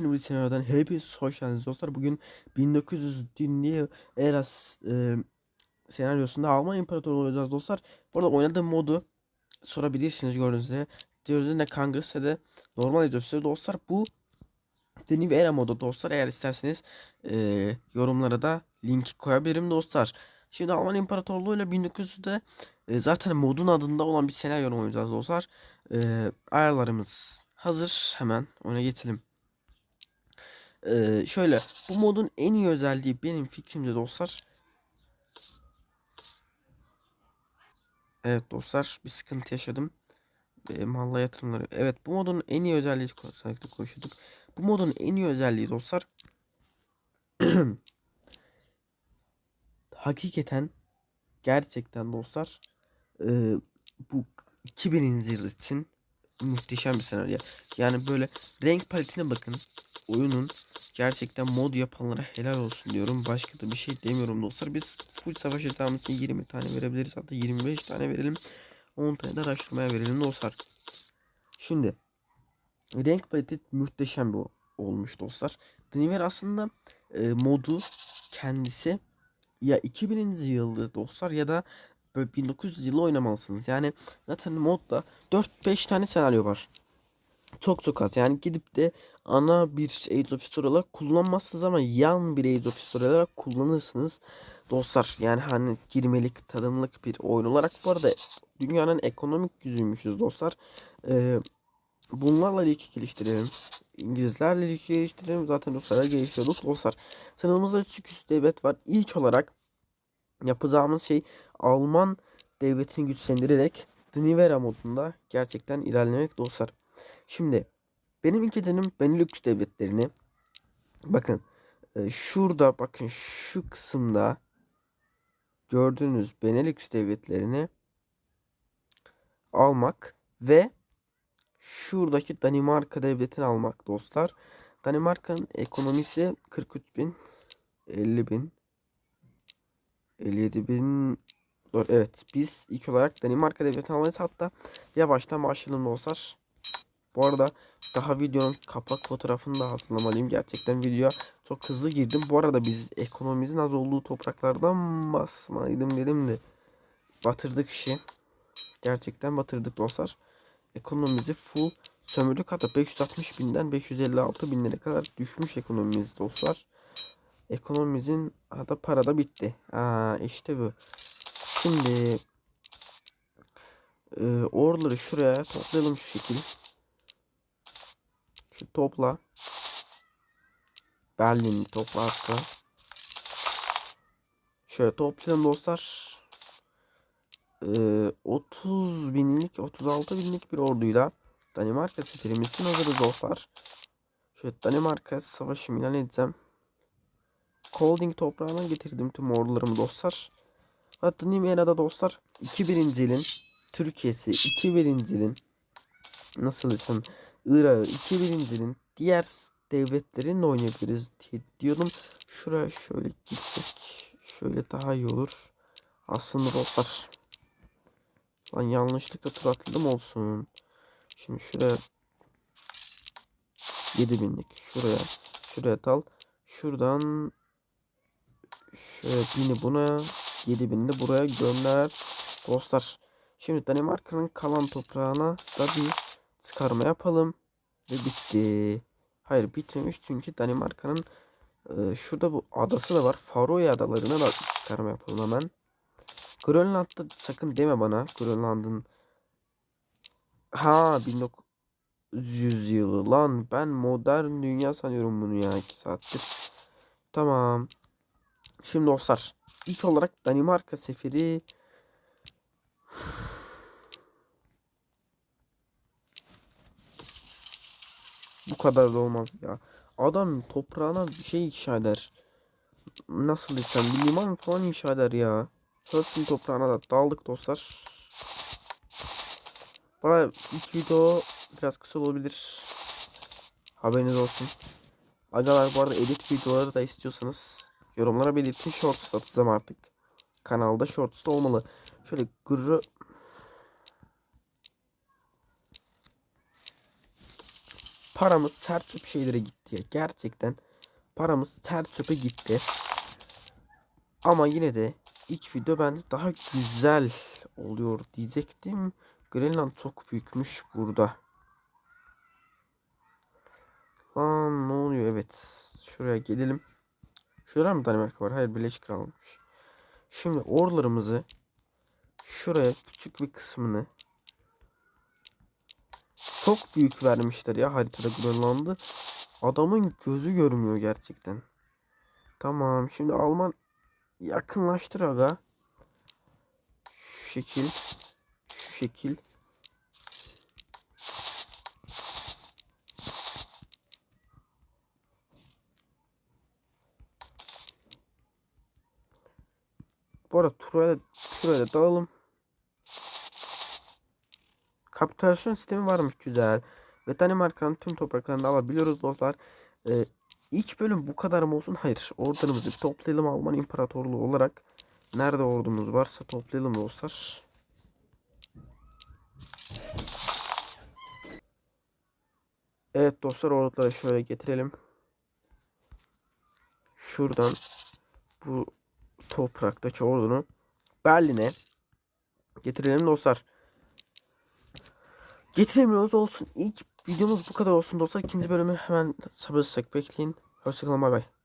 Yepyeni bir senaryodan hepiniz hoş geldiniz dostlar. Bugün 1900 dinliyor Eras e, senaryosunda Alman İmparatoru olacağız dostlar. Bu arada oynadığım modu sorabilirsiniz gördüğünüz üzere. Diyoruz ne Congress ne de normal ediyorsunuz dostlar. Bu The New Era modu dostlar. Eğer isterseniz e, yorumlara da link koyabilirim dostlar. Şimdi Alman İmparatorluğu ile 1900'de e, zaten modun adında olan bir senaryo oynayacağız dostlar. E, ayarlarımız hazır. Hemen ona geçelim. Ee, şöyle bu modun en iyi özelliği benim fikrimce dostlar. Evet dostlar bir sıkıntı yaşadım. Ee, malla yatırımları. Evet bu modun en iyi özelliği sanki konuşuyorduk. Bu modun en iyi özelliği dostlar. Hakikaten gerçekten dostlar e, bu 2000. yıl için muhteşem bir senaryo. Yani böyle renk paletine bakın. Oyunun gerçekten mod yapanlara helal olsun diyorum. Başka da bir şey demiyorum dostlar. Biz full savaş için 20 tane verebiliriz. Hatta 25 tane verelim. 10 tane de araştırmaya verelim dostlar. Şimdi renk paleti muhteşem bir olmuş dostlar. Deniver aslında e, modu kendisi ya 2000. yıldı dostlar ya da böyle 1900 yılı oynamalısınız. Yani zaten modda 4-5 tane senaryo var. Çok çok az. Yani gidip de ana bir Age of History olarak kullanmazsınız ama yan bir Age of History olarak kullanırsınız. Dostlar yani hani girmelik, tadımlık bir oyun olarak bu arada dünyanın ekonomik yüzüymüşüz dostlar. Ee, bunlarla ilgili geliştirelim. İngilizlerle ilgili geliştirelim. Zaten Ruslara geliştiriyorduk dostlar. Sınırımızda 3 devlet var. İlk olarak yapacağımız şey Alman devletini güçlendirerek Dnivera modunda gerçekten ilerlemek dostlar. Şimdi benim ilk edenim Benelux devletlerini bakın e, şurada bakın şu kısımda gördüğünüz Benelux devletlerini almak ve şuradaki Danimarka devletini almak dostlar. Danimarka'nın ekonomisi 43 bin 50 bin 57 bin Evet biz ilk olarak Danimarka devletini almayız hatta yavaştan başlayalım dostlar. Bu arada daha videonun kapak fotoğrafını da hazırlamalıyım. Gerçekten videoya çok hızlı girdim. Bu arada biz ekonomimizin az olduğu topraklardan basmaydım dedim de batırdık işi. Gerçekten batırdık dostlar. Ekonomimizi full sömürdük. Hatta 560 binden 556 binlere kadar düşmüş ekonomimiz dostlar. Ekonomimizin hatta para da bitti. Aa, işte bu. Şimdi e, orları şuraya toplayalım şu şekilde. Şu topla. Berlin'i topla hatta. Şöyle toplayalım dostlar. Ee, 30 binlik 36 binlik bir orduyla Danimarka seferimiz için hazırız dostlar. Şöyle Danimarka savaşı ilan edeceğim. Colding toprağına getirdim tüm ordularımı dostlar. Hatta Nimera'da dostlar 2001. yılın Türkiye'si 2001. yılın nasıl desem Irak'ı 2001'in diğer devletlerin oynayabiliriz diye diyordum. Şuraya şöyle gitsek şöyle daha iyi olur. Aslında dostlar. Lan yanlışlıkla tur atladım olsun. Şimdi şuraya 7000'lik şuraya şuraya tal. Şuradan şöyle bini buna 7000'de buraya gönder. Dostlar. Şimdi Danimarka'nın kalan toprağına da bir çıkarma yapalım. Ve bitti. Hayır bitmemiş çünkü Danimarka'nın e, şurada bu adası da var. Faroe adalarına da çıkarma yapalım hemen. Grönland'da sakın deme bana. Grönland'ın Ha 1900 yılı lan ben modern dünya sanıyorum bunu ya 2 saattir. Tamam. Şimdi dostlar ilk olarak Danimarka seferi Bu kadar da olmaz ya. Adam toprağına bir şey inşa eder. Nasıl desem bir liman falan inşa eder ya. Hudson toprağına da daldık dostlar. Bana ilk video biraz kısa olabilir. Haberiniz olsun. Agalar bu arada edit videoları da istiyorsanız yorumlara belirtin. Shorts atacağım artık. Kanalda shorts da olmalı. Şöyle gırrı paramız ter çöp şeylere gitti ya. Gerçekten paramız ter çöpe gitti. Ama yine de ilk video bence daha güzel oluyor diyecektim. Greenland çok büyükmüş burada. Lan ne oluyor? Evet. Şuraya gelelim. Şurada mı Danimarka var? Hayır Birleşik Krallık'mış. Şimdi orlarımızı şuraya küçük bir kısmını çok büyük vermişler ya haritada Grönland'ı. Adamın gözü görmüyor gerçekten. Tamam şimdi Alman yakınlaştır aga. Şu şekil. Şu şekil. Arada Turay'a şuraya da dalalım. Kapitülasyon sistemi varmış güzel. Ve Danimarka'nın tüm topraklarını alabiliyoruz dostlar. Ee, ilk bölüm bu kadar mı olsun? Hayır. Ordularımızı toplayalım Alman İmparatorluğu olarak. Nerede ordumuz varsa toplayalım dostlar. Evet dostlar orduları şöyle getirelim. Şuradan bu topraktaki ordunu Berlin'e getirelim dostlar. Getiremiyoruz olsun. İlk videomuz bu kadar olsun dostlar. İkinci bölümü hemen sabırsızlık bekleyin. Hoşçakalın bay bay.